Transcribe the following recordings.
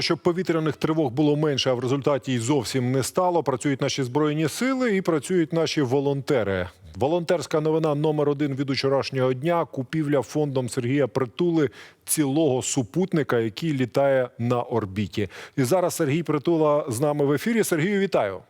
Щоб повітряних тривог було менше, а в результаті й зовсім не стало. Працюють наші збройні сили і працюють наші волонтери. Волонтерська новина номер один від вчорашнього дня. Купівля фондом Сергія Притули цілого супутника, який літає на орбіті. І зараз Сергій Притула з нами в ефірі. Сергію, вітаю.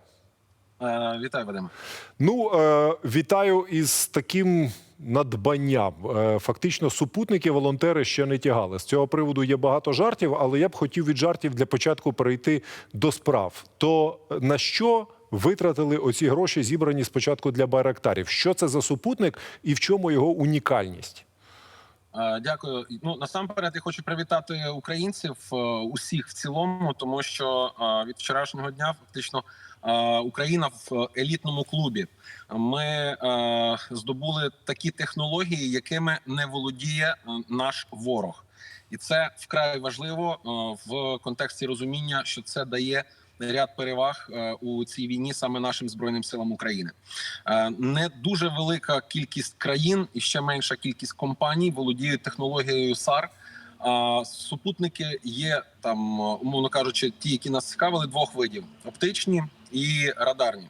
Е, Вітаю, Вадим. Ну, е, вітаю із таким надбанням. Е, фактично, супутники волонтери ще не тягали. З цього приводу є багато жартів, але я б хотів від жартів для початку перейти до справ. То на що витратили оці гроші, зібрані спочатку для байрактарів? Що це за супутник і в чому його унікальність? Е, Дякую. Ну насамперед я хочу привітати українців е, усіх в цілому, тому що е, від вчорашнього дня фактично е, Україна в елітному клубі. Ми е, здобули такі технології, якими не володіє е, наш ворог, і це вкрай важливо е, в контексті розуміння, що це дає. Ряд переваг у цій війні саме нашим збройним силам України не дуже велика кількість країн і ще менша кількість компаній володіють технологією САР. А супутники є там, умовно кажучи, ті, які нас цікавили, двох видів: оптичні і радарні.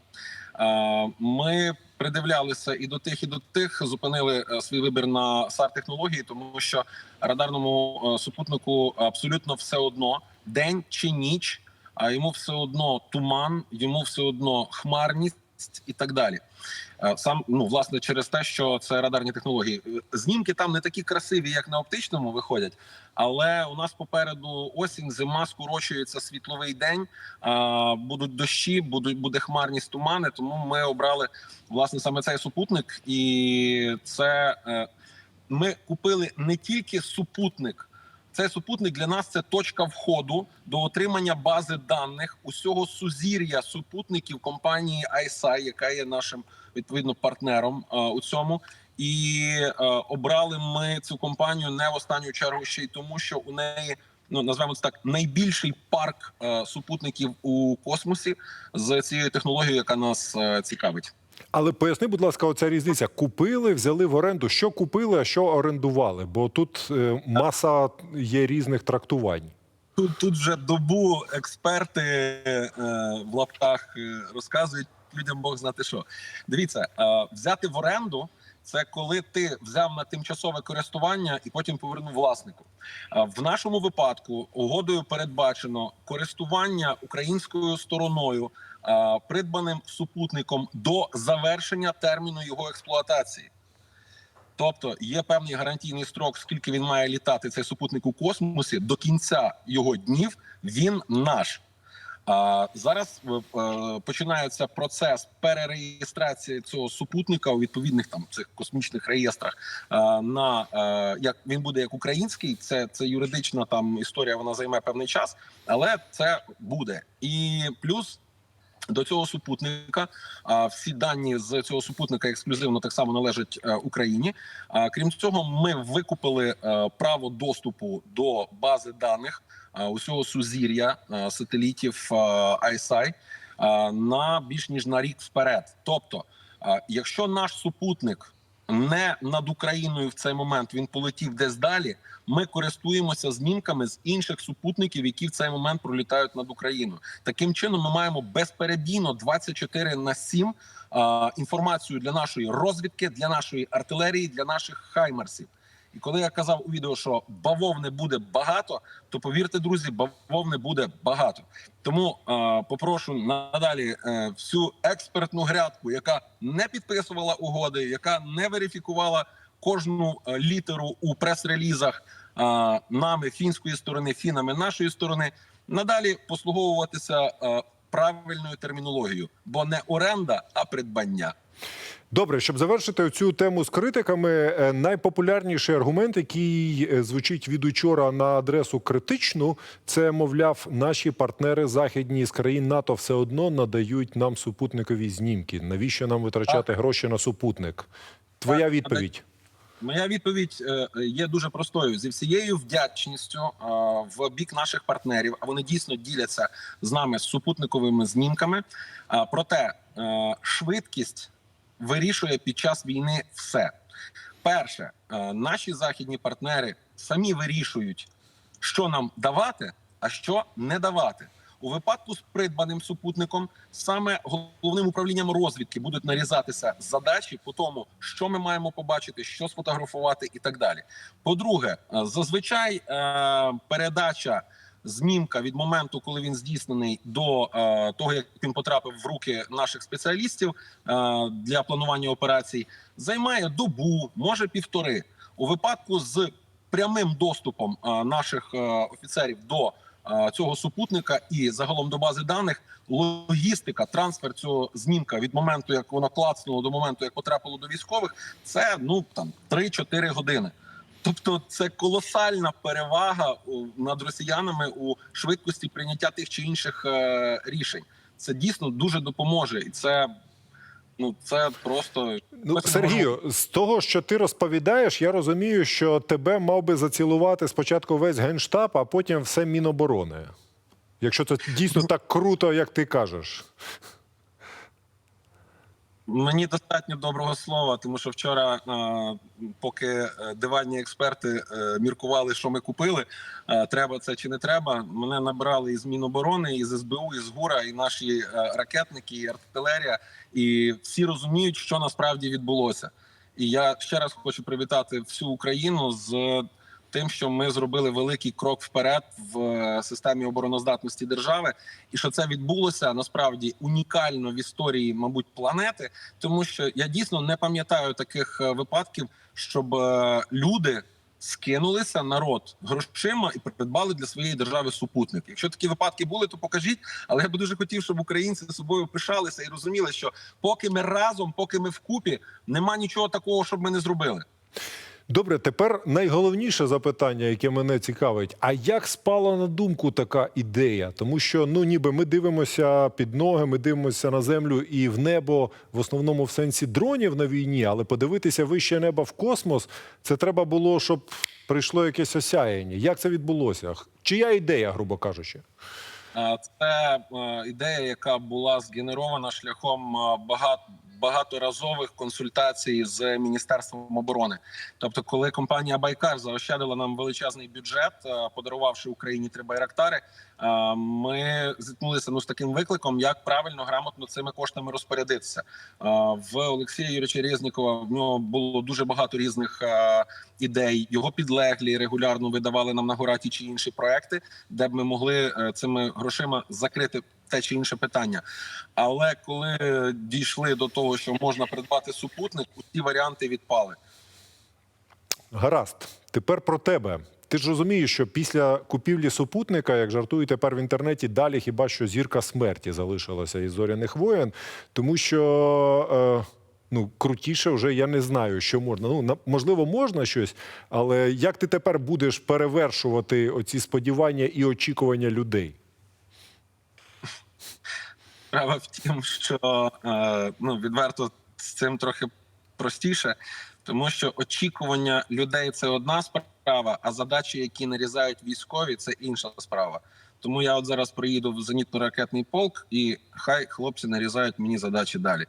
Е, Ми придивлялися і до тих, і до тих зупинили е, свій вибір на сар технології, тому що радарному е, супутнику абсолютно все одно день чи ніч, а йому все одно туман, йому все одно хмарність і так далі. Е, Сам ну власне через те, що це радарні технології. Е, Знімки там не такі красиві, як на оптичному виходять. Але у нас попереду осінь, зима скорочується світловий день. Будуть дощі, будуть буде хмарність тумани. Тому ми обрали власне саме цей супутник, і це е, ми купили не тільки супутник. Цей супутник для нас це точка входу до отримання бази даних усього сузір'я супутників компанії ISI, яка є нашим відповідно партнером е, у цьому. І е, обрали ми цю компанію не в останню чергу ще й тому, що у неї ну назвемо це так найбільший парк е, супутників у космосі з цією технологією, яка нас е, цікавить. Але поясни, будь ласка, оця різниця. Купили, взяли в оренду. Що купили, а що орендували? Бо тут е, маса є різних трактувань. Тут тут вже добу експерти е, в лапках е, розказують людям Бог знати що. Дивіться, е, взяти в оренду це коли ти взяв на тимчасове користування і потім повернув власнику. В нашому випадку угодою передбачено користування українською стороною придбаним супутником до завершення терміну його експлуатації. Тобто є певний гарантійний строк, скільки він має літати цей супутник у космосі. До кінця його днів він наш. Зараз е, е, починається процес перереєстрації цього супутника у відповідних там цих космічних реєстрах. е, На як він буде як український, це це юридична там історія. Вона займе певний час, але це буде і плюс. До цього супутника всі дані з цього супутника ексклюзивно так само належать Україні. А крім цього, ми викупили право доступу до бази даних усього сузір'я е, сателітів е, ISI е, на більш ніж на рік вперед. Тобто, е, якщо наш супутник не над Україною в цей момент він полетів десь далі. Ми користуємося знімками з інших супутників, які в цей момент пролітають над Україною. Таким чином, ми маємо безперебійно 24 на 7 а, інформацію для нашої розвідки, для нашої артилерії, для наших хаймерсів. І коли я казав у відео, що бавовни буде багато, то повірте, друзі, бавовни буде багато. Тому е, попрошу надалі е, всю експертну грядку, яка не підписувала угоди, яка не верифікувала кожну е, літеру у прес-релізах е, нами фінської сторони, фінами нашої сторони, надалі послуговуватися е, правильною термінологією, бо не оренда, а придбання. Добре, щоб завершити цю тему з критиками, е, найпопулярніший аргумент, який е, звучить від учора на адресу критичну, це мовляв, наші партнери західні з країн НАТО все одно надають нам супутникові знімки. Навіщо нам витрачати гроші на супутник? Твоя відповідь. Моя відповідь е, є дуже простою зі всією вдячністю е, в бік наших партнерів. А вони дійсно діляться з нами супутниковими знімками. Е, Проте швидкість вирішує під час війни все. Перше, наші західні партнери самі вирішують, що нам давати. а що не давати. У випадку з придбаним супутником саме головним управлінням розвідки будуть нарізатися задачі по тому, що ми маємо побачити, що сфотографувати, і так далі. По-друге, е, зазвичай е, передача знімка від моменту, коли він здійснений, до е, того як він потрапив в руки наших спеціалістів е, для планування операцій, займає добу, може півтори. У випадку з прямим доступом е, наших е, офіцерів до цього супутника і загалом до бази даних, логістика, трансфер цього знімка від моменту, як воно клацнуло, до моменту, як потрапило до військових, це ну там 3-4 години. Тобто це колосальна перевага над росіянами у швидкості прийняття тих чи інших е, рішень. Це дійсно дуже допоможе, і це ну це просто Ну, Сергію, з того, що ти розповідаєш, я розумію, що тебе мав би зацілувати спочатку весь генштаб, а потім все Міноборони. Якщо це дійсно так круто, як ти кажеш. Мені достатньо доброго слова, тому що вчора, е, поки е, диванні експерти е, міркували, що ми купили, треба це чи не треба. Мене набрали із Міноборони, із СБУ, із ГУРа, і наші ракетники, і артилерія, і всі розуміють, що насправді відбулося. І я ще раз хочу привітати всю Україну з тим, що ми зробили великий крок вперед в е, системі обороноздатності держави, і що це відбулося насправді унікально в історії, мабуть, планети, тому що я дійсно не пам'ятаю таких е, випадків, щоб е, люди скинулися народ грошима і придбали для своєї держави супутник. Якщо такі випадки були, то покажіть. Але я би дуже хотів, щоб українці собою пишалися і розуміли, що поки ми разом, поки ми вкупі, нема нічого такого, щоб ми не зробили. Добре, тепер найголовніше запитання, яке мене цікавить: а як спала на думку така ідея? Тому що ну ніби ми дивимося під ноги, ми дивимося на землю і в небо, в основному в сенсі дронів на війні, але подивитися вище неба в космос, це треба було, щоб прийшло якесь осяяння. Як це відбулося? Чия ідея, грубо кажучи? Е, Це е, ідея, яка була згенерована шляхом е, багато. Багаторазових консультацій з міністерством оборони, тобто, коли компанія Байкар заощадила нам величезний бюджет, е, подарувавши Україні три байрактари, е, ми зіткнулися ну з таким викликом, як правильно грамотно цими коштами розпорядитися. Е, В Олексія Юрійовича Резнікова в нього було дуже багато різних ідей. Його підлеглі регулярно видавали нам на гора ті чи інші проекти, де б ми могли цими грошима закрити те чи інше питання. Але коли дійшли до того, що можна придбати супутник, усі варіанти відпали. Гаразд, тепер про тебе. Ти ж розумієш, що після купівлі супутника, як жартують тепер в інтернеті, далі хіба що зірка смерті залишилася із зоряних воєн, тому що. Е... Ну, крутіше вже я не знаю, що можна. Ну, на- можливо, можна щось, але як ти тепер будеш перевершувати оці сподівання і очікування людей? Справа в тім, що е, ну відверто з цим трохи простіше, тому що очікування людей це одна справа, а задачі, які нарізають військові, це інша справа. Тому я от зараз приїду в зенітно-ракетний полк, і хай хлопці нарізають мені задачі далі.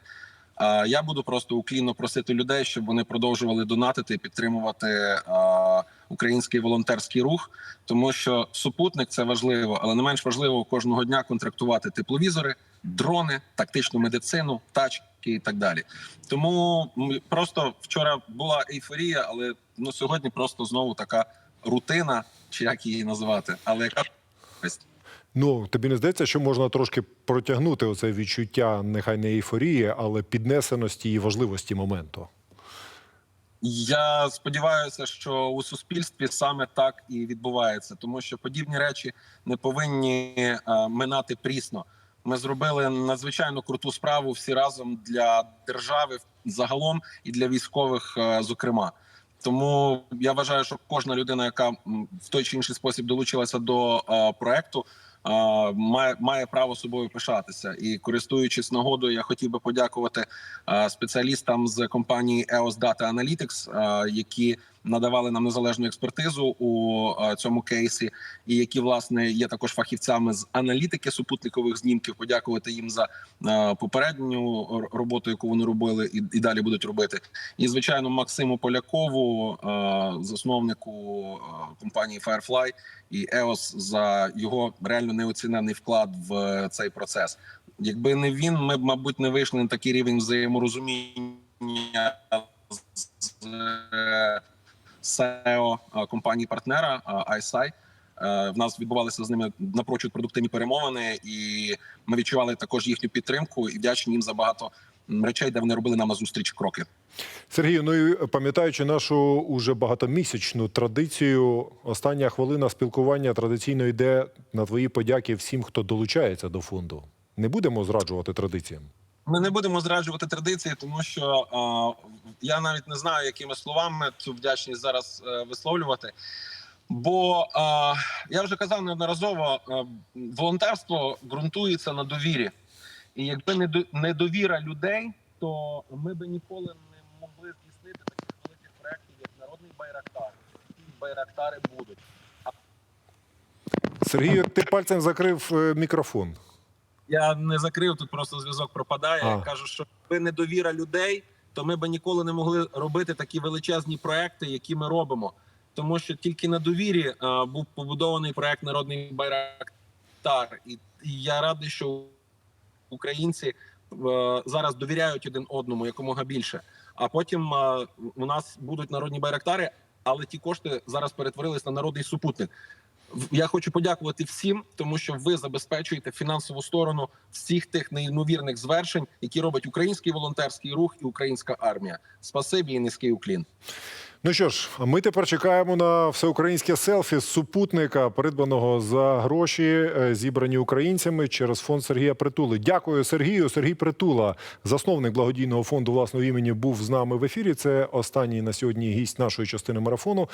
А я буду просто уклінно просити людей, щоб вони продовжували донатити і підтримувати а, український волонтерський рух, тому що супутник це важливо, але не менш важливо кожного дня контрактувати тепловізори, дрони, тактичну медицину, тачки і так далі. Тому просто вчора була ейфорія, але ну сьогодні просто знову така рутина, чи як її називати, але яка Ну, тобі не здається, що можна трошки протягнути оце відчуття, нехай не ейфорії, але піднесеності і важливості моменту. Я сподіваюся, що у суспільстві саме так і відбувається, тому що подібні речі не повинні е, минати прісно. Ми зробили надзвичайно круту справу всі разом для держави загалом і для військових, е, зокрема. Тому я вважаю, що кожна людина, яка в той чи інший спосіб долучилася до е, проекту, е, має, має право собою пишатися. І користуючись нагодою, я хотів би подякувати спеціалістам з компанії EOS Data Analytics, які надавали нам незалежну експертизу у е, цьому кейсі, і які власне є також фахівцями з аналітики супутникових знімків. Подякувати їм за е, попередню роботу, яку вони робили, і, далі будуть робити. І звичайно, Максиму Полякову, е, засновнику компанії Firefly і EOS за його реально неоцінений вклад в цей процес. Якби не він, ми б, мабуть, не вийшли на такий рівень взаєморозуміння з SEO е, компанії партнера е, ISI. Е, В нас відбувалися з ними напрочуд продуктивні перемовини, і ми відчували також їхню підтримку і вдячні їм за багато речей, де вони робили нам назустріч кроки. Сергію, ну і пам'ятаючи нашу уже багатомісячну традицію, остання хвилина спілкування традиційно йде на твої подяки всім, хто долучається до фонду. Не будемо зраджувати традиціям. Ми не будемо зраджувати традиції, тому що е, я навіть не знаю, якими словами цю вдячність зараз е, висловлювати. Бо е, я вже казав неодноразово, е, волонтерство ґрунтується на довірі. І якби не до- не довіра людей, то ми би ніколи не могли здійснити таких великих проєктів, як народний байрактар. Такі байрактари будуть. Сергію, як ти пальцем закрив е, мікрофон. Я не закрив тут, просто зв'язок пропадає. А. Я кажу, що якби не довіра людей, то ми б ніколи не могли робити такі величезні проекти, які ми робимо. Тому що тільки на довірі е, був побудований проект Народний Байрактар, і, і я радий, що українці е, зараз довіряють один одному якомога більше. А потім е, у нас будуть народні байрактари, але ті кошти зараз перетворились на народний супутник. Я хочу подякувати всім, тому що ви забезпечуєте фінансову сторону всіх тих неймовірних звершень, які робить український волонтерський рух і українська армія. Спасибі і низький уклін. Ну що ж, ми тепер чекаємо на всеукраїнське селфі з супутника, придбаного за гроші, е, зібрані українцями через фонд Сергія Притули. Дякую Сергію. Сергій Притула, засновник благодійного фонду власного імені, був з нами в ефірі. Це останній на сьогодні гість нашої частини марафону.